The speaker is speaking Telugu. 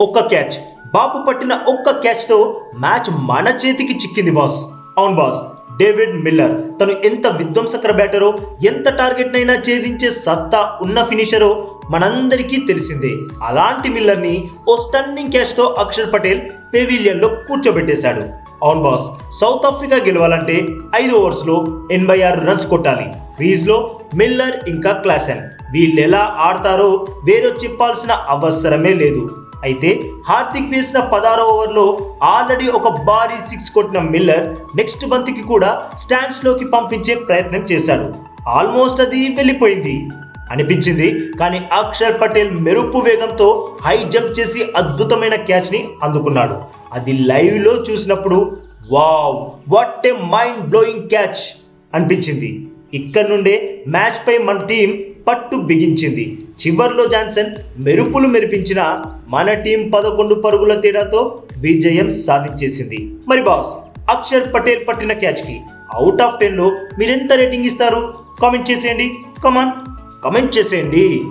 ఒక్క క్యాచ్. బాబు పట్టిన ఒక్క క్యాచ్తో మ్యాచ్ మన చేతికి చిక్కింది బాస్. అవును బాస్ డేవిడ్ మిల్లర్ తను ఎంత విధ్వంసకర బ్యాటరో ఎంత టార్గెట్ నైనా ఛేదించే సత్తా ఉన్న ఫినిషరో మనందరికీ తెలిసిందే. అలాంటి మిల్లర్ని ఓ స్టన్నింగ్ క్యాచ్తో అక్షర్ పటేల్ పెవిలియన్లో కూర్చోబెట్టేశాడు. అవును బాస్ సౌత్ ఆఫ్రికా గెలవాలంటే ఐదు ఓవర్స్లో ఎనభై ఆరు రన్స్ కొట్టాలి. క్రీజ్లో మిల్లర్ ఇంకా క్లాసెన్. వీళ్ళెలా ఆడతారో వేరే చెప్పాల్సిన అవసరమే లేదు. అయితే హార్దిక్ వేసిన పదహారో ఓవర్లో ఆల్రెడీ ఒక భారీ సిక్స్ కొట్టిన మిల్లర్ నెక్స్ట్ బంతికి కూడా స్టాండ్స్లోకి పంపించే ప్రయత్నం చేశాడు. ఆల్మోస్ట్ అది వెళ్ళిపోయింది. అనిపించింది కానీ అక్షర్ పటేల్ మెరుపు వేగంతో హై జంప్ చేసి అద్భుతమైన క్యాచ్ని అందుకున్నాడు. అది లైవ్లో చూసినప్పుడు wow what a mind blowing catch అనిపించింది. ఇక్కడ నుండే మ్యాచ్పై మన టీం పట్టు బిగించింది. చివర్లో జాన్సన్ మెరుపులు మెరిపించిన మన టీం పదకొండు పరుగుల తేడాతో విజయం సాధించేసింది. మరి బాస్ అక్షర్ పటేల్ పట్టిన క్యాచ్కి అవుట్ ఆఫ్ టెన్లో మీరెంత రేటింగ్ ఇస్తారు? కామెంట్ చేసేయండి. కమాన్ కమెంట్ చేసేయండి.